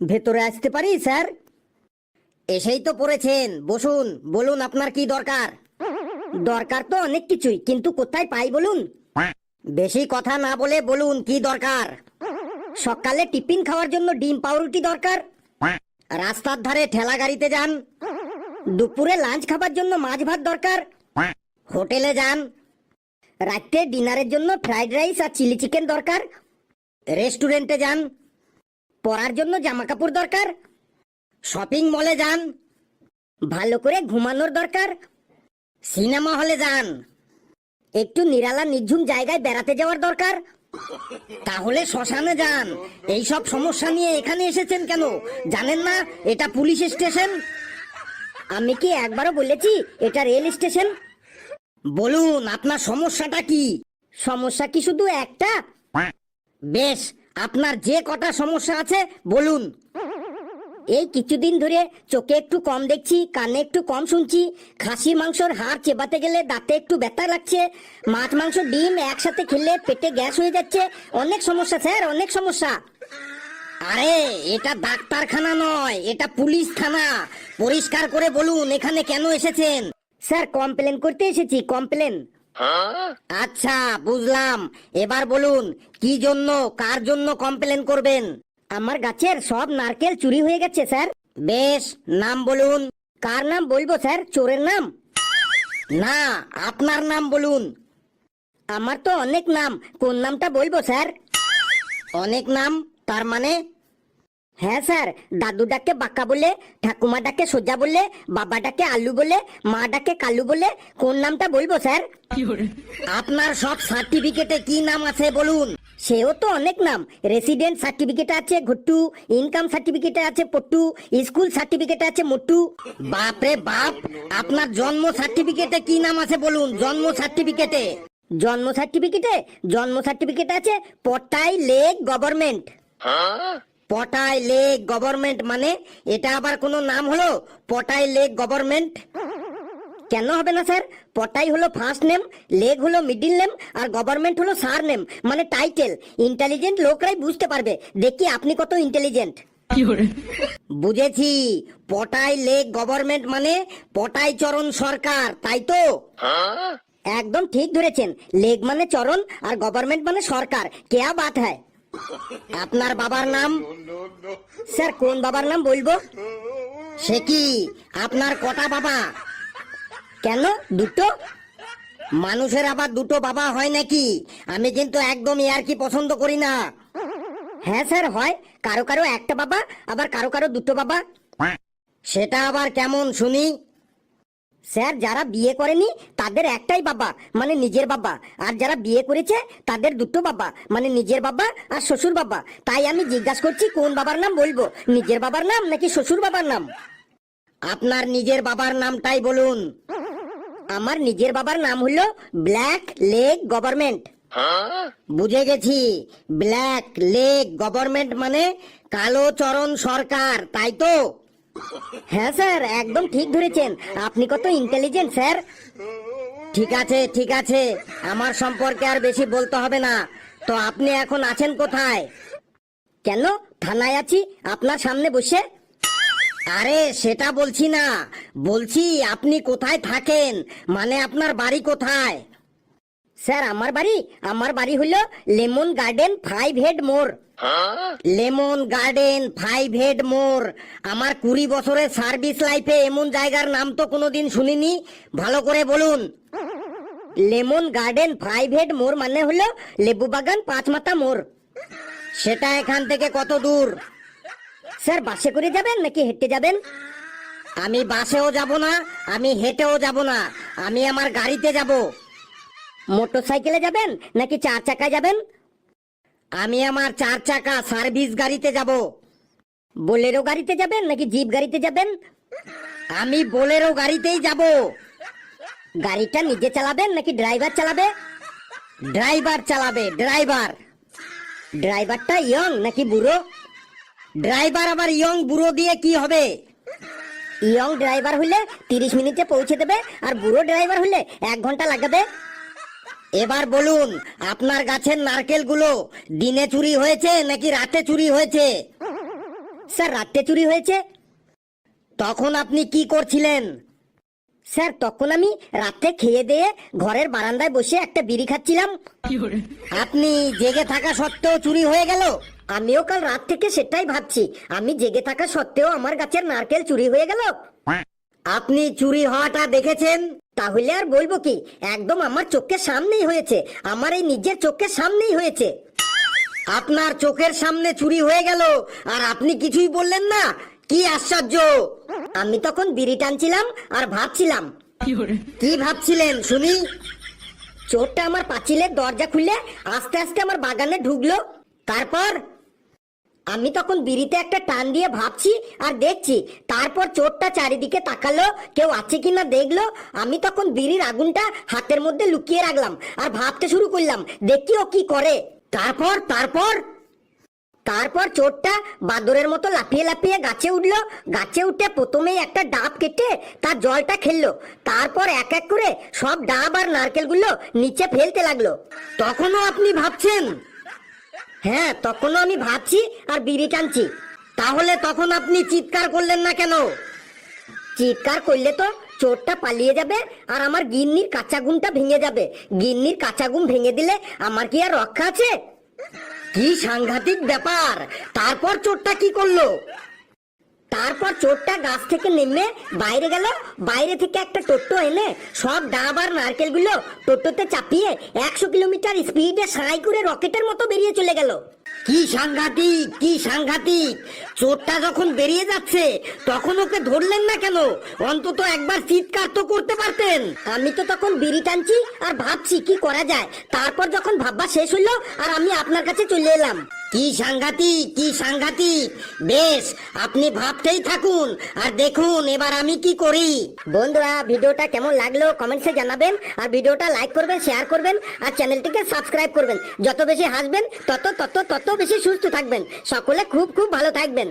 ভেতরে আসতে পারি, স্যার? এসেই তো পড়েছেন। বসুন, বলুন আপনার কি দরকার? দরকার তো অনেক কিছুই, কিন্তু কোথায় পাই বলুন? বেশি কথা না বলে বলুন কি দরকার? সকালে টিফিন খাওয়ার জন্য ডিম পাউরুটি দরকার? রাস্তার ধারে ঠেলা গাড়িতে যান? দুপুরে লাঞ্চ খাবার জন্য মাছ ভাত দরকার? হোটেলে যান? রাত্রে ডিনারের জন্য ফ্রাইড রাইস আর চিলি চিকেন দরকার? রেস্টুরেন্টে যান? পরার জন্য জামা কাপড় দরকার। শপিং মলে যান। ভালো করে ঘুমানোর দরকার। সিনেমা হলে যান। একটু নিরালা নিঝুম জায়গায় বেড়াতে যাওয়ার দরকার। তাহলে শ্মশানে যান। এই সব সমস্যা নিয়ে এখানে এসেছেন কেন? জানেন না? এটা পুলিশ স্টেশন। আমি কি একবারও বলেছি এটা রেল স্টেশন? বলুন আপনার সমস্যাটা কি? সমস্যা কি শুধু একটা? বেশ আপনার যে কটা সমস্যা আছে, বলুন। এই কিছুদিন ধরে চোখে একটু কম দেখছি, কানে একটু কম শুনছি। খাসি মাংসর হাড় চেবাতে গেলে দাঁতে একটু ব্যথা লাগছে। মাছ, মাংস, ডিম একসাথে খেলে পেটে গ্যাস হয়ে যাচ্ছে। অনেক সমস্যা, স্যার, অনেক সমস্যা। আরে, এটা ডাক্তারখানা নয়, এটা পুলিশ থানা। পরিষ্কার করে বলুন, এখানে কেন এসেছেন? স্যার, কমপ্লেন করতে এসেছি, কমপ্লেন। আচ্ছা বুঝলাম। এবার বলুন, কি জন্য, কার জন্য কমপ্লেন করবেন? আমার গাছের সব নারকেল চুরি হয়ে গেছে, স্যার। বেশ, নাম বলুন। কার নাম বলব, স্যার? চোরের নাম? না, আপনার নাম বলুন। আমার তো অনেক নাম। কোন নামটা বলব, স্যার? অনেক নাম, তার মানে? হ্যাঁ স্যার দাদু ডাকে বাক্কা বলে ঠাকুমা ডাকে সোজা বলে বাবা ডাকে আলু বলে মা ডাকে কালু বলে কোন নামটা বলব স্যার? আপনার সব সার্টিফিকেটে কি নাম আছে বলুন? সেও তো অনেক নাম। রেসিডেন্ট সার্টিফিকেট আছে ঘুট্টু ইনকাম সার্টিফিকেট আছে পট্টু স্কুল সার্টিফিকেট আছে মোট্টু। বাপরে বাপ আপনার জন্ম সার্টিফিকেটে কি নাম আছে বলুন? জন্ম সার্টিফিকেটে জন্ম সার্টিফিকেটে জন্ম সার্টিফিকেট আছে Potai lake government Potai lake government মানে এটা আবার কোনো নাম হলো পটাই লেক গভর্নমেন্ট? কেন হবে না স্যার? পটাই হলো ফার্স্ট নেম লেগ হলো মিডিল নেম আর গভর্নমেন্ট হলো সার নেম মানে টাইটেল ইন্টেলিজেন্ট লোকরাই বুঝতে পারবে। দেখি আপনি কত ইন্টেলিজেন্ট বুঝেছি। পটাই লেক গভর্নমেন্ট মানে পটাই চরণ সরকার তাই তো? একদম ঠিক ধরেছেন। লেগ মানে চরণ আর গভর্নমেন্ট মানে সরকার। কেয়া বাত হ্যায় আপনার বাবার নাম? স্যার, কোন বাবার নাম বলব? সে কি আপনার কটা বাবা? কেন? দুটো? মানুষের আবার দুটো বাবা হয় নাকি? আমি কিন্তু একদম ইয়ার কি পছন্দ করি না। হ্যাঁ স্যার, হয়। কারও কারও একটা বাবা, আবার কারও কারও দুটো বাবা। সেটা আবার কেমন শুনি? স্যার, যারা বিয়ে করেনি, তাদের একটাই বাবা মানে নিজের বাবা। আর যারা বিয়ে করেছে, তাদের দুটো বাবা মানে নিজের বাবা আর শ্বশুর বাবা। তাই আমি জিজ্ঞাসা করছি, কোন বাবার নাম বলব? নিজের বাবার নাম নাকি শ্বশুর বাবার নাম? আপনার নিজের বাবার নামটাই বলুন। আমার নিজের বাবার নাম হলো ব্ল্যাক লেগ গভর্নমেন্ট। বুঝে গেছি, ব্ল্যাক লেগ গভর্নমেন্ট মানে কালো চরণ সরকার, তাই তো? হ্যাঁ স্যার, একদম ঠিক ধরেছেন। আপনি কত ইন্টেলিজেন্ট স্যার। ঠিক আছে ঠিক আছে। আমার সম্পর্কে আর বেশি বলতে হবে না। তো আপনি এখন আছেন কোথায়? কেন? থানায় আছি, আপনার সামনে বসে। আরে, সেটা বলছি না। বলছি, আপনি কোথায় থাকেন? মানে আপনার বাড়ি কোথায়? স্যার, আমার বাড়ি আমার বাড়ি হলো lemon garden five head more lemon garden five head more আমার কুড়ি বছরের সার্ভিস লাইফে এমন জায়গার নাম তো কোনোদিন শুনিনি। ভালো করে বলুন। Lemon garden five head more মানে হলো লেবু বাগান পাঁচ মাথা মোর সেটা এখান থেকে কত দূর? স্যার, বাসে করে যাবেন নাকি হেঁটে যাবেন? আমি বাসেও যাব না, আমি হেঁটেও যাব না, আমি আমার গাড়িতে যাব। মোটর সাইকেলে যাবেন নাকি চার চাকায় যাবেন? আমি আমার চার চাকা সার্ভিস গাড়িতে যাব। বোলেরো গাড়িতে যাবেন নাকি জিপ গাড়িতে যাবেন? আমি বোলেরো গাড়িতেই যাব। গাড়িটা নিজে চালাবেন নাকি ড্রাইভার চালাবে? ড্রাইভার চালাবে, ড্রাইভার। ড্রাইভারটা ইয়ং নাকি বুড়ো? ড্রাইভার আবার ইয়ং বুড়ো দিয়ে কি হবে? ইয়ং ড্রাইভার হলে তিরিশ মিনিটে পৌঁছে দেবে আর বুড়ো ড্রাইভার হলে এক ঘণ্টা লাগাবে? এবার বলুন আপনার গাছের নারকেলগুলো দিনে চুরি হয়েছে নাকি রাতে চুরি হয়েছে? স্যার রাত্রে চুরি হয়েছে? তখন আপনি কি করছিলেন? স্যার তখন আমি রাত্রে খেয়ে দিয়ে ঘরের বারান্দায় বসে একটা বিড়ি খাচ্ছিলাম। আপনি জেগে থাকা সত্ত্বেও চুরি হয়ে গেল? আমিও কাল রাত থেকে সেটাই ভাবছি। আমি জেগে থাকা সত্ত্বেও আমার গাছের নারকেল চুরি হয়ে গেল? আপনি চুরি হওয়াটা দেখেছেন? তাহলে আর বলব কি? একদম আমার চোখের সামনেই হয়েছে। আমার এই নিজের চোখের সামনেই হয়েছে। আপনার চোখের সামনে চুরি হয়ে গেল আর আপনি কিছুই বললেন না। কি আশ্চর্য! আমি তখন বিড়ি টানছিলাম আর ভাবছিলাম কি ভাবছিলেন শুনি? চোরটা আমার পাঁচিলের দরজা খুলে আস্তে আস্তে আমার বাগানে ঢুকলো। তারপর আমি তখন বিড়িতে একটা টান দিয়ে ভাবছি আর দেখছি, তারপর চোরটা চারিদিকে তাকালো, কেউ আছে কিনা দেখল। আমি তখন বিড়ির আগুনটা হাতের মধ্যে লুকিয়ে রাখলাম আর ভাবতে শুরু করলাম, দেখি ও কি করে। তারপর তারপর? তারপর চোরটা বাদরের মতো লাফিয়ে লাফিয়ে গাছে উঠল। গাছে উঠে প্রথমেই একটা ডাব কেটে তার জলটা খেললো। তারপর এক এক করে সব ডাব আর নারকেলগুলো নিচে ফেলতে লাগল। তখনও আপনি ভাবছেন? হ্যাঁ তখনও আমি ভাবছি আর বিড়ি টানছি। তাহলে তখন আপনি চিৎকার করলেন না কেন? চিৎকার করলে তো চোরটা পালিয়ে যাবে আর আমার গিন্নির কাঁচা গুমটা ভেঙে যাবে। গিন্নির কাঁচা ঘুম ভেঙে দিলে আমার কি আর রক্ষা আছে? কি সাংঘাতিক ব্যাপার! তারপর চোরটা কি করল? তারপর চোরটা গাছ থেকে নেমে বাইরে গেল। বাইরে থেকে একটা টোটো এনে সব ডাব আর নারকেলগুলো টোটোতে চাপিয়ে একশো কিলোমিটার স্পিডে সারাই করে রকেটের মতো বেরিয়ে চলে গেল। কি সাংঘাতিক কি সাংঘাতিক। চোরটা যখন বেরিয়ে যাচ্ছে তখন ওকে ধরলেন না কেন? অন্তত একবার চিৎকার তো করতে পারতেন। আমি তো তখন বিড়ি টানছি আর ভাবছি কি করা যায়। তারপর যখন ভাববা শেষ হইল আর আমি আপনার কাছে চলে এলাম। কি সাংঘাতিক কি সাংঘাতিক। বেশ, আপনি ভাবতেই থাকুন আর দেখুন এবার আমি কি করি। বন্ধুরা, ভিডিওটা কেমন লাগল কমেন্টসে জানাবেন আর ভিডিওটা লাইক করবেন শেয়ার করবেন আর চ্যানেলটিকে সাবস্ক্রাইব করবেন। যত বেশি হাসবেন, তত তত তত বেশি সুস্থ থাকবেন। সকলে খুব খুব ভালো থাকবেন।